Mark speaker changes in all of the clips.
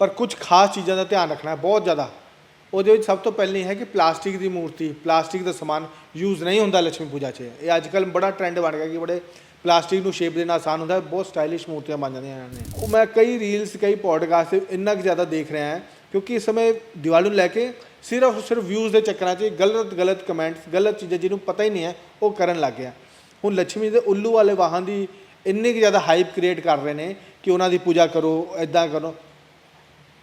Speaker 1: ਪਰ ਕੁਝ ਖਾਸ ਚੀਜ਼ਾਂ ਦਾ ਧਿਆਨ ਰੱਖਣਾ ਹੈ, ਬਹੁਤ ਜ਼ਿਆਦਾ। ਉਹਦੇ ਵਿੱਚ ਸਭ ਤੋਂ ਪਹਿਲੀ ਹੈ ਕਿ ਪਲਾਸਟਿਕ ਦੀ ਮੂਰਤੀ, ਪਲਾਸਟਿਕ ਦਾ ਸਮਾਨ ਯੂਜ਼ ਨਹੀਂ ਹੁੰਦਾ ਲక్ష్ਮੀ ਪੂਜਾ 'ਚ। ਇਹ ਅੱਜ ਕੱਲ ਬੜਾ ਟ੍ਰੈਂਡ ਬਣ ਗਿਆ ਕਿ ਬੜੇ ਪਲਾਸਟਿਕ ਨੂੰ ਸ਼ੇਪ ਦੇਣਾ ਆਸਾਨ ਹੁੰਦਾ ਬਹੁਤ ਸਟਾਈਲਿਸ਼ ਮੂਰਤੀਆਂ ਬਣ ਜਾਂਦੀਆਂ ਇਹਨਾਂ ਨੇ ਉਹ ਮੈਂ ਕਈ ਰੀਲਸ ਕਈ ਪੋਡਕਾਸਟ ਇੰਨਾ ਕਿ ਜ਼ਿਆਦਾ ਦੇਖ ਰਿਹਾ ਹਾਂ, ਕਿਉਂਕਿ ਇਸ ਸਮੇਂ ਦੀਵਾਲੀ ਨੂੰ ਲੈ ਕੇ ਸਿਰਫ ਸਿਰਫ ਵਿਊਜ਼ ਦੇ ਚੱਕਰਾਂ 'ਚ ਗਲਤ ਗਲਤ ਕਮੈਂਟਸ ਗਲਤ ਚੀਜ਼ਾਂ ਜਿਹਨੂੰ ਪਤਾ ਹੀ ਨਹੀਂ ਹੈ, ਉਹ ਕਰਨ ਲੱਗ ਗਿਆ। ਹੁਣ ਲక్ష్ਮੀ ਦੇ ਉੱਲੂ ਵਾਲੇ ਵਾਹਨ ਦੀ ਇੰਨੀ ਕਿ ਜ਼ਿਆਦਾ ਹਾਈਪ ਕ੍ਰੀਏਟ ਕਰ ਰਹੇ ਨੇ ਕਿ ਉਹਨਾਂ ਦੀ ਪੂਜਾ ਕਰੋ ਐਦਾਂ ਕਰੋ।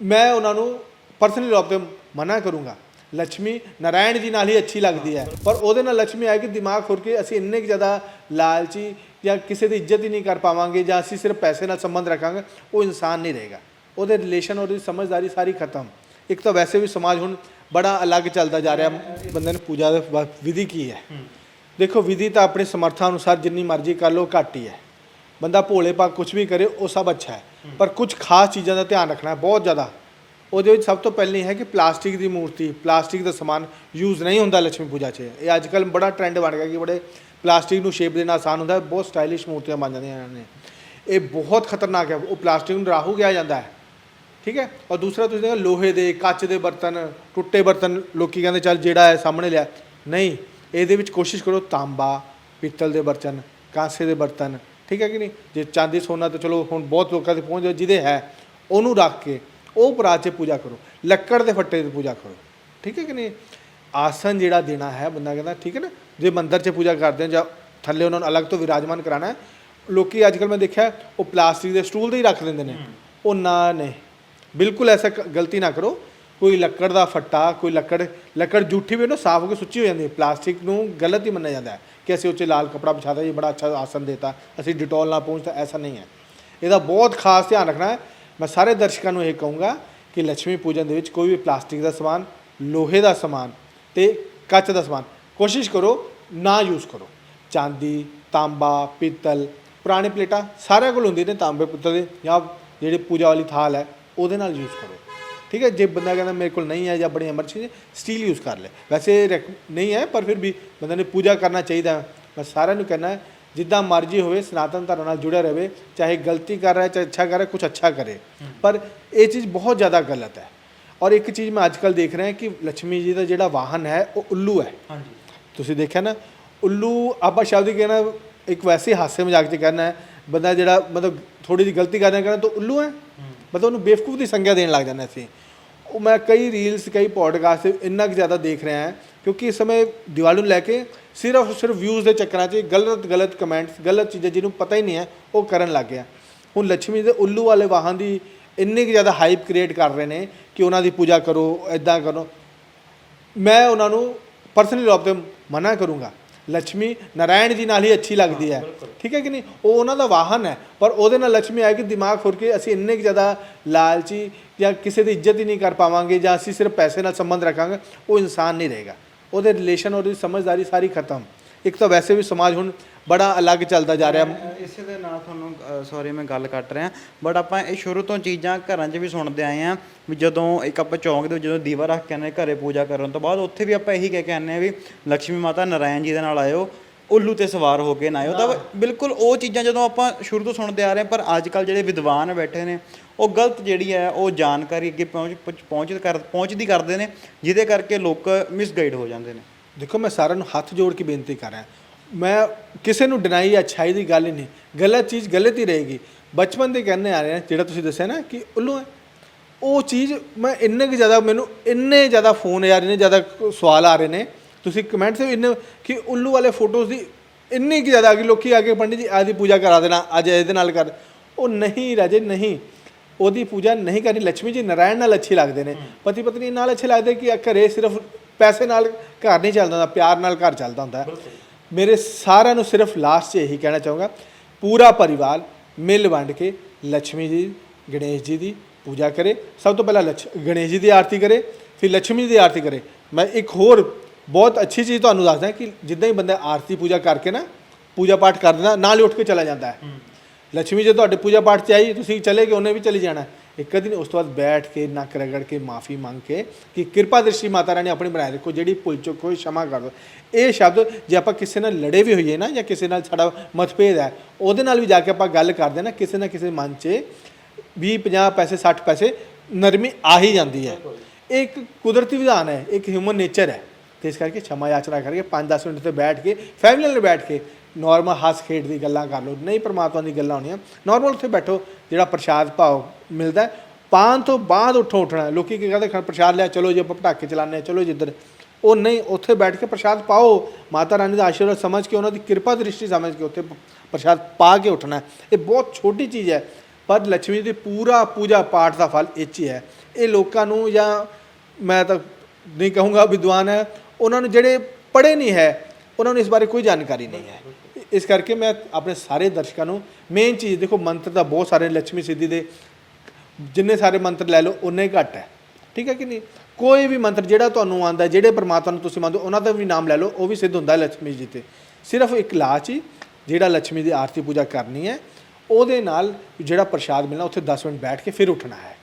Speaker 1: ਮੈਂ ਉਹਨਾਂ ਨੂੰ ਪਰਸਨਲੀ ਤੌਰ ਤੇ ਮਨਾ ਕਰੂੰਗਾ। ਲక్ష్ਮੀ ਨਾਰਾਇਣ ਜੀ ਨਾਲ ਹੀ ਅੱਛੀ ਲੱਗਦੀ ਹੈ। ਪਰ ਉਹਦੇ ਨਾਲ ਲక్ష్ਮੀ ਆਏ ਕਿ ਦਿਮਾਗ ਖੁਰ ਕੇ ਅਸੀਂ ਇੰਨੇ ਕਿ ਜ਼ਿਆਦਾ ਲਾਲਚੀ ਜਾਂ ਕਿਸੇ ਦੀ ਇੱਜ਼ਤ ਹੀ ਨਹੀਂ ਕਰ ਪਾਵਾਂਗੇ ਜਾਂ ਅਸੀਂ ਸਿਰਫ ਪੈਸੇ ਨਾਲ ਸੰਬੰਧ ਰੱਖਾਂਗੇ, ਉਹ ਇਨਸਾਨ ਨਹੀਂ ਰਹੇਗਾ। ਉਹਦੇ ਰਿਲੇਸ਼ਨ ਉਹਦੀ ਸਮਝਦਾਰੀ ਸਾਰੀ ਖਤਮ। ਇੱਕ ਤਾਂ ਵੈਸੇ ਵੀ ਸਮਾਜ ਹੁਣ ਬੜਾ ਅਲੱਗ ਚੱਲਦਾ ਜਾ ਰਿਹਾ। ਬੰਦੇ ਨੇ ਪੂਜਾ ਦੇ ਵਿਧੀ ਕੀ ਹੈ? ਦੇਖੋ, ਵਿਧੀ ਤਾਂ ਆਪਣੇ ਸਮਰੱਥਾ ਅਨੁਸਾਰ ਜਿੰਨੀ ਮਰਜ਼ੀ ਕਰ ਲੋ ਘੱਟ ਹੀ ਹੈ। ਬੰਦਾ ਭੋਲੇ ਪਾ ਕੁਝ ਵੀ ਕਰੇ ਉਹ ਸਭ ਅੱਛਾ ਹੈ। ਪਰ ਕੁਝ ਖਾਸ ਚੀਜ਼ਾਂ ਦਾ ਧਿਆਨ ਰੱਖਣਾ ਹੈ ਬਹੁਤ ਜ਼ਿਆਦਾ। ਉਹਦੇ ਵਿੱਚ ਸਭ ਤੋਂ ਪਹਿਲੀ ਹੈ ਕਿ ਪਲਾਸਟਿਕ ਦੀ ਮੂਰਤੀ ਪਲਾਸਟਿਕ ਦਾ ਸਮਾਨ ਯੂਜ਼ ਨਹੀਂ ਹੁੰਦਾ ਲక్ష్ਮੀ ਪੂਜਾ 'ਚ। ਇਹ ਅੱਜ ਕੱਲ੍ਹ ਬੜਾ ਟ੍ਰੈਂਡ ਬਣ ਗਿਆ ਕਿ ਬੜੇ ਪਲਾਸਟਿਕ ਨੂੰ ਸ਼ੇਪ ਦੇਣਾ ਆਸਾਨ ਹੁੰਦਾ ਹੈ। ਬਹੁਤ ਸਟਾਈਲਿਸ਼ ਮੂਰਤੀਆਂ ਬਣ ਜਾਂਦੀਆਂ ਇਹਨਾਂ ਨੇ। ਇਹ ਬਹੁਤ ਖਤਰਨਾਕ ਹੈ। ਉਹ ਪਲਾਸਟਿਕ ਨੂੰ ਰਾਹੂ ਕਿਹਾ ਜਾਂਦਾ ਹੈ। ਠੀਕ ਹੈ? ਔਰ ਦੂਸਰਾ ਤੁਸੀਂ ਦੇਖੋ ਲੋਹੇ ਦੇ ਕੱਚ ਦੇ ਬਰਤਨ ਟੁੱਟੇ ਬਰਤਨ ਲੋਕੀ ਕਹਿੰਦੇ ਚੱਲ ਜਿਹੜਾ ਹੈ ਸਾਹਮਣੇ ਲਿਆ। ਨਹੀਂ ਇਹਦੇ ਵਿੱਚ ਕੋਸ਼ਿਸ਼ ਕਰੋ ਤਾਂਬਾ ਪਿੱਤਲ ਦੇ ਬਰਤਨ ਕਾਂਸੇ ਦੇ ਬਰਤਨ ਠੀਕ ਹੈ ਕਿ ਨਹੀਂ? ਜੇ ਚਾਂਦੀ ਸੋਨਾ ਤਾਂ ਚਲੋ ਹੁਣ ਬਹੁਤ ਲੋਕਾਂ ਦੇ ਪਹੁੰਚ ਜਿਹਦੇ ਹੈ ਉਹਨੂੰ ਰੱਖ ਕੇ ਉਹ ਪਰਾਤ 'ਚ ਪੂਜਾ ਕਰੋ। ਲੱਕੜ ਦੇ ਫੱਟੇ ਦੀ ਪੂਜਾ ਕਰੋ। ਠੀਕ ਹੈ ਕਿ ਨਹੀਂ? ਆਸਨ ਜਿਹੜਾ ਦੇਣਾ ਹੈ ਬੰਦਾ ਕਹਿੰਦਾ ਠੀਕ ਹੈ ਨਾ ਜੇ ਮੰਦਰ 'ਚ ਪੂਜਾ ਕਰਦੇ ਆ ਜਾਂ ਥੱਲੇ ਉਹਨਾਂ ਨੂੰ ਅਲੱਗ ਤੋਂ ਵਿਰਾਜਮਾਨ ਕਰਾਣਾ ਹੈ ਲੋਕੀ ਅੱਜ ਕੱਲ੍ਹ ਮੈਂ ਦੇਖਿਆ ਉਹ ਪਲਾਸਟਿਕ ਦੇ ਸਟੂਲ ਤੇ ਹੀ ਰੱਖ ਦਿੰਦੇ ਨੇ। ਉਹ ਨਾ ਨਹੀਂ ਬਿਲਕੁਲ ਐਸਾ ਗਲਤੀ ਨਾ ਕਰੋ। ਕੋਈ ਲੱਕੜ ਦਾ ਫੱਟਾ, ਕੋਈ ਲੱਕੜ ਲੱਕੜ ਜੂਠੀ ਵੀ ਨਾ ਸਾਫ਼ ਹੋ ਕੇ ਸੁੱਚੀ ਹੋ ਜਾਂਦੀ ਹੈ। ਪਲਾਸਟਿਕ ਨੂੰ ਗਲਤ ਹੀ ਮੰਨਿਆ ਜਾਂਦਾ ਹੈ ਕਿ ਅਸੀਂ ਉੱਚੇ ਲਾਲ ਕਪੜਾ ਵਿਛਾਦਾ ਇਹ ਬੜਾ ਅੱਛਾ ਆਸਨ ਦੇਤਾ, ਅਸੀਂ ਡਿਟੋਲ ਨਾਲ ਪਹੁੰਚਦਾ ਐਸਾ ਨਹੀਂ ਹੈ। ਇਹਦਾ ਬਹੁਤ ਖਾਸ ਧਿਆਨ ਰੱਖਣਾ ਹੈ। ਮੈਂ ਸਾਰੇ ਦਰਸ਼ਕਾਂ ਨੂੰ ਇਹ ਕਹੂੰਗਾ ਕਿ ਲక్ష్ਮੀ ਪੂਜਨ ਦੇ ਵਿੱਚ ਕੋਈ ਵੀ ਪਲਾਸਟਿਕ ਦਾ ਸਮਾਨ, ਲੋਹੇ ਦਾ ਸਮਾਨ ਤੇ ਕੱਚ ਦਾ ਸਮਾਨ, ਕੋਸ਼ਿਸ਼ ਕਰੋ ਨਾ ਯੂਜ਼ ਕਰੋ। ਚਾਂਦੀ, ਤਾਂਬਾ, ਪਿੱਤਲ, ਪੁਰਾਣੇ ਪਲੇਟਾਂ ਸਾਰਿਆਂ ਕੋਲ ਹੁੰਦੀ ਨੇ ਤਾਂਬੇ, ਪਿੱਤਲ ਦੇ ਜਾਂ ਜਿਹੜੀ ਪੂਜਾ ਵਾਲੀ ਥਾਲ ਹੈ, ਉਹਦੇ ਨਾਲ ਯੂਜ਼ ਕਰੋ। ਠੀਕ ਹੈ ਜੇ ਬੰਦਾ ਕਹਿੰਦਾ ਮੇਰੇ ਕੋਲ ਨਹੀਂ ਹੈ ਜਾਂ ਬੜੀ ਐਮਰਜੈਂਸੀ ਸਟੀਲ ਯੂਜ਼ ਕਰ ਲੈ। ਵੈਸੇ ਨਹੀਂ ਹੈ ਪਰ ਫਿਰ ਵੀ ਬੰਦੇ ਨੇ ਪੂਜਾ ਕਰਨਾ ਚਾਹੀਦਾ। ਮੈਂ ਸਾਰਿਆਂ ਨੂੰ ਕਹਿਣਾ ਹੈ ਜਿੱਦਾਂ ਮਰਜ਼ੀ ਹੋਵੇ ਸਨਾਤਨ ਧਰਮ ਨਾਲ ਜੁੜਿਆ ਰਹੇ ਚਾਹੇ ਗਲਤੀ ਕਰ ਰਿਹਾ ਚਾਹੇ ਅੱਛਾ ਕਰ ਰਿਹਾ ਕੁਝ ਅੱਛਾ ਕਰੇ। ਪਰ ਇਹ ਚੀਜ਼ ਬਹੁਤ ਜ਼ਿਆਦਾ ਗਲਤ ਹੈ। ਔਰ ਇੱਕ ਚੀਜ਼ ਮੈਂ ਅੱਜ ਕੱਲ ਦੇਖ ਰਿਹਾ ਕਿ ਲక్ష్ਮੀ ਜੀ ਦਾ ਜਿਹੜਾ ਵਾਹਨ ਹੈ ਉਹ ਉੱਲੂ ਹੈ।
Speaker 2: ਹਾਂਜੀ।
Speaker 1: ਤੁਸੀਂ ਦੇਖਿਆ ਨਾ ਉੱਲੂ ਆਪਾਂ ਸ਼ਬਦ ਹੀ ਕਹਿਣਾ ਇੱਕ ਵੈਸੇ ਹਾਸੇ ਮਜ਼ਾਕ 'ਚ ਕਹਿਣਾ ਹੈ ਬੰਦਾ ਜਿਹੜਾ ਮਤਲਬ ਥੋੜੀ ਜਿਹੀ ਗਲਤੀ ਕਰਨਾ ਕਹਿੰਦਾ ਤਾਂ ਉੱਲੂ ਹੈ। ਮਤਲਬ ਉਹਨੂੰ ਬੇਵਕੂਫ ਦੀ ਸੰਗਿਆ ਦੇਣ ਲੱਗ ਜਾਂਦੇ ਸੀ। ਉਹ ਮੈਂ ਕਈ ਰੀਲਸ ਕਈ ਪੋਡਕਾਸਟ ਇੰਨਾ ਕੁ ਜ਼ਿਆਦਾ ਦੇਖ ਰਿਹਾ ਹਾਂ, ਕਿਉਂਕਿ ਇਸ ਸਮੇਂ ਦੀਵਾਲੀ ਨੂੰ ਲੈ ਕੇ ਸਿਰਫ ਸਿਰਫ ਵਿਊਜ਼ ਦੇ ਚੱਕਰਾਂ 'ਚ ਗਲਤ ਗਲਤ ਕਮੈਂਟਸ ਗਲਤ ਚੀਜ਼ਾਂ ਜਿਹਨੂੰ ਪਤਾ ਹੀ ਨਹੀਂ ਹੈ, ਉਹ ਕਰਨ ਲੱਗ ਗਿਆ। ਹੁਣ ਲక్ష్ਮੀ ਦੇ ਉੱਲੂ ਵਾਲੇ ਵਾਹਨ ਦੀ ਇੰਨੀ ਕੁ ਜ਼ਿਆਦਾ ਹਾਈਪ ਕ੍ਰੀਏਟ ਕਰ ਰਹੇ ਨੇ ਕਿ ਉਹਨਾਂ ਦੀ ਪੂਜਾ ਕਰੋ ਐਦਾਂ ਕਰੋ। ਮੈਂ ਉਹਨਾਂ ਨੂੰ ਪਰਸਨਲੀ ਰੋਬ ਤੇ ਮਨਾ ਕਰੂੰਗਾ। ਲక్ష్ਮੀ ਨਾਰਾਇਣ ਜੀ ਨਾਲ ਹੀ ਅੱਛੀ ਲੱਗਦੀ ਹੈ। ਠੀਕ ਹੈ ਕਿ ਨਹੀਂ? ਉਹ ਉਹਨਾਂ ਦਾ ਵਾਹਨ ਹੈ ਪਰ ਉਹਦੇ ਨਾਲ ਲక్ష్ਮੀ ਕਿ ਦਿਮਾਗ ਫੁਰ ਕੇ ਅਸੀਂ ਇੰਨੇ ਕਿ ਜ਼ਿਆਦਾ ਲਾਲਚੀ ਜਾਂ ਕਿਸੇ ਦੀ ਇੱਜ਼ਤ ਹੀ ਨਹੀਂ ਕਰ ਪਾਵਾਂਗੇ ਜਾਂ ਅਸੀਂ ਸਿਰਫ ਪੈਸੇ ਨਾਲ ਸੰਬੰਧ ਰੱਖਾਂਗੇ ਉਹ ਇਨਸਾਨ ਨਹੀਂ ਰਹੇਗਾ। ਉਹਦੇ ਰਿਲੇਸ਼ਨ ਉਹਦੀ ਸਮਝਦਾਰੀ ਸਾਰੀ ਖਤਮ। ਇੱਕ ਤਾਂ ਵੈਸੇ ਵੀ ਸਮਾਜ ਹੁਣ ਬੜਾ ਅਲੱਗ ਚੱਲਦਾ ਜਾ ਰਿਹਾ।
Speaker 2: ਇਸੇ ਦੇ ਨਾਲ ਤੁਹਾਨੂੰ ਸੌਰੀ ਮੈਂ ਗੱਲ ਕੱਟ ਰਿਹਾ। ਬਟ ਆਪਾਂ ਇਹ ਸ਼ੁਰੂ ਤੋਂ ਚੀਜ਼ਾਂ ਘਰਾਂ 'ਚ ਵੀ ਸੁਣਦੇ ਆਏ ਆ ਵੀ ਜਦੋਂ ਇੱਕ ਆਪਾਂ ਚੌਂਕ ਦੇ ਵਿੱਚ ਜਦੋਂ ਦੀਵਾ ਰੱਖ ਕੇ ਆਨੇ ਘਰੇ ਪੂਜਾ ਕਰਨ ਤੋਂ ਬਾਅਦ ਉੱਥੇ ਵੀ ਆਪਾਂ ਇਹੀ ਕਹਿ ਕੇ ਆਨੇ ਆ ਵੀ ਲక్ష్ਮੀ ਮਾਤਾ ਨਾਰਾਇਣ ਜੀ ਦੇ ਨਾਲ ਆਇਓ ਉੱਲੂ ਤੇ ਸਵਾਰ ਹੋ ਕੇ ਨਾ ਆਇਓ। ਤਾਂ ਬਿਲਕੁਲ ਉਹ ਚੀਜ਼ਾਂ ਜਦੋਂ ਆਪਾਂ ਸ਼ੁਰੂ ਤੋਂ ਸੁਣਦੇ ਆ ਰਹੇ ਪਰ ਅੱਜ ਕੱਲ ਜਿਹੜੇ ਵਿਦਵਾਨ ਬੈਠੇ ਨੇ ਉਹ ਗਲਤ ਜਿਹੜੀ ਹੈ ਉਹ ਜਾਣਕਾਰੀ ਅੱਗੇ ਪਹੁੰਚ ਪਹੁੰਚਦੀ ਕਰਦੇ ਨੇ ਜਿਹਦੇ ਕਰਕੇ ਲੋਕ ਮਿਸਗਾਈਡ ਹੋ ਜਾਂਦੇ ਨੇ।
Speaker 1: ਦੇਖੋ ਮੈਂ ਸਾਰਿਆਂ ਨੂੰ ਹੱਥ ਜੋੜ ਕੇ ਬੇਨਤੀ ਕਰ ਰਿਹਾ। ਮੈਂ ਕਿਸੇ ਨੂੰ ਡਿਨਾਈ ਜਾਂ ਅੱਛਾਈ ਦੀ ਗੱਲ ਹੀ ਨਹੀਂ। ਗਲਤ ਚੀਜ਼ ਗਲਤ ਹੀ ਰਹੇਗੀ। ਬਚਪਨ ਦੇ ਕਹਿੰਦੇ ਆ ਰਹੇ ਆ ਜਿਹੜਾ ਤੁਸੀਂ ਦੱਸਿਆ ਨਾ ਕਿ ਉੱਲੂ ਹੈ। ਉਹ ਚੀਜ਼ ਮੈਂ ਇੰਨੇ ਕੁ ਜ਼ਿਆਦਾ ਮੈਨੂੰ ਇੰਨੇ ਜ਼ਿਆਦਾ ਫੋਨ ਆ ਰਹੇ ਨੇ ਜ਼ਿਆਦਾ ਸਵਾਲ ਆ ਰਹੇ ਨੇ। ਤੁਸੀਂ ਕਮੈਂਟ ਸੇ ਇੰਨੇ ਕਿ ਉੱਲੂ ਵਾਲੇ ਫੋਟੋਜ਼ ਦੀ ਇੰਨੀ ਕੁ ਜ਼ਿਆਦਾ ਆ ਗਈ ਲੋਕੀ ਆ ਕੇ ਪੰਡਿਤ ਜੀ ਆਦੀ ਪੂਜਾ ਕਰਾ ਦੇਣਾ ਅੱਜ ਇਹਦੇ ਨਾਲ ਕਰ। ਉਹ ਨਹੀਂ ਰਾਜੇ ਨਹੀਂ। ਉਹਦੀ ਪੂਜਾ ਨਹੀਂ ਕਰਨੀ। ਲక్ష్ਮੀ ਜੀ ਨਾਰਾਇਣ ਨਾਲ ਅੱਛੀ ਲੱਗਦੇ ਨੇ। ਪਤੀ ਪਤਨੀ ਨਾਲ ਅੱਛੇ ਲੱਗਦੇ ਕਿ ਘਰੇ ਸਿਰਫ ਪੈਸੇ ਨਾਲ ਘਰ ਨਹੀਂ ਚੱਲਦਾ ਹੁੰਦਾ ਪਿਆਰ ਨਾਲ ਘਰ ਚੱਲਦਾ ਹੁੰਦਾ ਮੇਰੇ ਸਾਰਿਆਂ ਨੂੰ ਸਿਰਫ ਲਾਸਟ 'ਚ ਇਹੀ ਕਹਿਣਾ ਚਾਹੂੰਗਾ ਪੂਰਾ ਪਰਿਵਾਰ ਮਿਲ ਵੰਡ ਕੇ ਲక్ష్ਮੀ ਜੀ ਗਣੇਸ਼ ਜੀ ਦੀ ਪੂਜਾ ਕਰੇ। ਸਭ ਤੋਂ ਪਹਿਲਾਂ ਲਛ- ਗਣੇਸ਼ ਜੀ ਦੀ ਆਰਤੀ ਕਰੇ ਫਿਰ ਲక్ష్ਮੀ ਜੀ ਦੀ ਆਰਤੀ ਕਰੇ। ਮੈਂ ਇੱਕ ਹੋਰ ਬਹੁਤ ਅੱਛੀ ਚੀਜ਼ ਤੁਹਾਨੂੰ ਦੱਸਦਾ ਕਿ ਜਿੱਦਾਂ ਹੀ ਬੰਦਾ ਆਰਤੀ ਪੂਜਾ ਕਰਕੇ ਨਾ ਪੂਜਾ ਪਾਠ ਕਰ ਦਿੰਦਾ ਨਾਲ ਹੀ ਉੱਠ ਕੇ ਚਲਾ ਜਾਂਦਾ ਹੈ। ਲక్ష్ਮੀ ਜੀ ਤੁਹਾਡੇ ਪੂਜਾ ਪਾਠ 'ਚ ਆਈ ਤੁਸੀਂ ਚਲੇ ਗਏ ਉਹਨੇ ਵੀ ਚਲੀ ਜਾਣਾ ਇੱਕ ਦਿਨ ਉਸ ਤੋਂ ਬਾਅਦ ਬੈਠ ਕੇ, ਨੱਕ ਰਗੜ ਕੇ, ਮਾਫੀ ਮੰਗ ਕੇ ਕਿ ਕਿਰਪਾ ਦ੍ਰਿਸ਼ਟੀ ਮਾਤਾ ਰਾਣੀ ਆਪਣੀ ਬਣਾਏ ਰੱਖੋ, ਜਿਹੜੀ ਭੁੱਲ ਚੁੱਕ ਹੋਈ ਸ਼ਮਾ ਕਰ ਦੋ। ਇਹ ਸ਼ਬਦ ਜੇ ਆਪਾਂ ਕਿਸੇ ਨਾਲ ਲੜੇ ਵੀ ਹੋਈਏ ਨਾ ਜਾਂ ਕਿਸੇ ਨਾਲ ਸਾਡਾ ਮਤਭੇਦ ਹੈ, ਉਹਦੇ ਨਾਲ ਵੀ ਜਾ ਕੇ ਆਪਾਂ ਗੱਲ ਕਰਦੇ ਨਾ, ਕਿਸੇ ਨਾ ਕਿਸੇ ਮਨ 'ਚ 20 50 ਪੈਸੇ 60 ਪੈਸੇ, ਨਰਮੀ ਆ ਹੀ ਜਾਂਦੀ ਹੈ। ਇਹ ਇੱਕ ਕੁਦਰਤੀ ਵਿਧਾਨ ਹੈ, ਇੱਕ ਹਿਊਮਨ ਨੇਚਰ ਹੈ। ਤੇ ਇਸ ਕਰਕੇ ਛਮਾ ਯਾਚਨਾ ਕਰਕੇ 5-10 ਮਿੰਟ ਤੇ ਬੈਠ ਕੇ ਫੈਮਿਲੀ ਨਾਲ ਬੈਠ ਕੇ ਨਾਰਮਲ ਹੱਸ ਖੇਡ ਦੀ ਗੱਲਾਂ ਕਰ ਲਓ ਨਹੀਂ ਪਰਮਾਤਮਾ ਦੀ ਗੱਲਾਂ ਹੋਣੀਆਂ। ਨਾਰਮਲ ਉੱਥੇ ਬੈਠੋ ਜਿਹੜਾ ਪ੍ਰਸ਼ਾਦ ਭਾਵ ਮਿਲਦਾ ਹੈ, ਤੋਂ ਬਾਅਦ ਉੱਠੋ ਉੱਠਣਾ ਹੈ। ਲੋਕੀ ਕੀ ਕਹਿੰਦੇ ਪ੍ਰਸ਼ਾਦ ਲਿਆ ਚਲੋ ਜੀ ਆਪਾਂ ਪਟਾਕੇ ਚਲਾਉਂਦੇ ਹਾਂ ਚਲੋ ਜਿੱਧਰ ਉਹ ਨਹੀਂ ਉੱਥੇ ਬੈਠ ਕੇ ਪ੍ਰਸ਼ਾਦ ਪਾਓ। ਮਾਤਾ ਰਾਣੀ ਦਾ ਆਸ਼ੀਰਵਾਦ ਸਮਝ ਕੇ ਉਹਨਾਂ ਦੀ ਕਿਰਪਾ ਦ੍ਰਿਸ਼ਟੀ ਸਮਝ ਕੇ ਉੱਥੇ ਪ੍ਰਸ਼ਾਦ ਪਾ ਕੇ ਉੱਠਣਾ ਇਹ ਬਹੁਤ ਛੋਟੀ ਚੀਜ਼ ਹੈ ਪਰ ਲక్ష్ਮੀ ਦੀ ਪੂਰਾ ਪੂਜਾ ਪਾਠ ਦਾ ਫਲ ਇਹ 'ਚ ਹੀ ਹੈ। ਇਹ ਲੋਕਾਂ ਨੂੰ ਜਾਂ ਮੈਂ ਤਾਂ ਨਹੀਂ ਕਹੂੰਗਾ ਵਿਦਵਾਨ ਹੈ ਉਹਨਾਂ ਨੂੰ ਜਿਹੜੇ ਪੜ੍ਹੇ ਨਹੀਂ ਹੈ ਉਹਨਾਂ ਨੂੰ ਇਸ ਬਾਰੇ ਕੋਈ ਜਾਣਕਾਰੀ ਨਹੀਂ ਹੈ। ਇਸ ਕਰਕੇ ਮੈਂ ਆਪਣੇ ਸਾਰੇ ਦਰਸ਼ਕਾਂ ਨੂੰ ਮੇਨ ਚੀਜ਼, ਦੇਖੋ ਮੰਤਰ ਤਾਂ ਬਹੁਤ ਸਾਰੇ ਲక్ష్ਮੀ ਸਿੱਧੀ ਦੇ, ਜਿੰਨੇ ਸਾਰੇ ਮੰਤਰ ਲੈ ਲਓ ਉਨੇ ਘੱਟ ਹੈ। ਠੀਕ ਹੈ ਕਿ ਨਹੀਂ? ਕੋਈ ਵੀ ਮੰਤਰ ਜਿਹੜਾ ਤੁਹਾਨੂੰ ਆਉਂਦਾ, ਜਿਹੜੇ ਪਰਮਾਤਮਾ ਨੂੰ ਤੁਸੀਂ ਮੰਨਦੇ ਉਹਨਾਂ ਦਾ ਵੀ ਨਾਮ ਲੈ ਲਓ, ਉਹ ਵੀ ਸਿੱਧ ਹੁੰਦਾ ਹੈ ਲక్ష్ਮੀ ਜੀ ਤੇ। ਸਿਰਫ ਇੱਕ ਲਾਚ ਹੀ, ਜਿਹੜਾ ਲక్ష్ਮੀ ਦੀ ਆਰਤੀ ਪੂਜਾ ਕਰਨੀ ਹੈ, ਉਹਦੇ ਨਾਲ ਜਿਹੜਾ ਪ੍ਰਸ਼ਾਦ ਮਿਲਣਾ, ਉੱਥੇ 10 ਮਿੰਟ ਬੈਠ ਕੇ ਫਿਰ ਉੱਠਣਾ ਹੈ।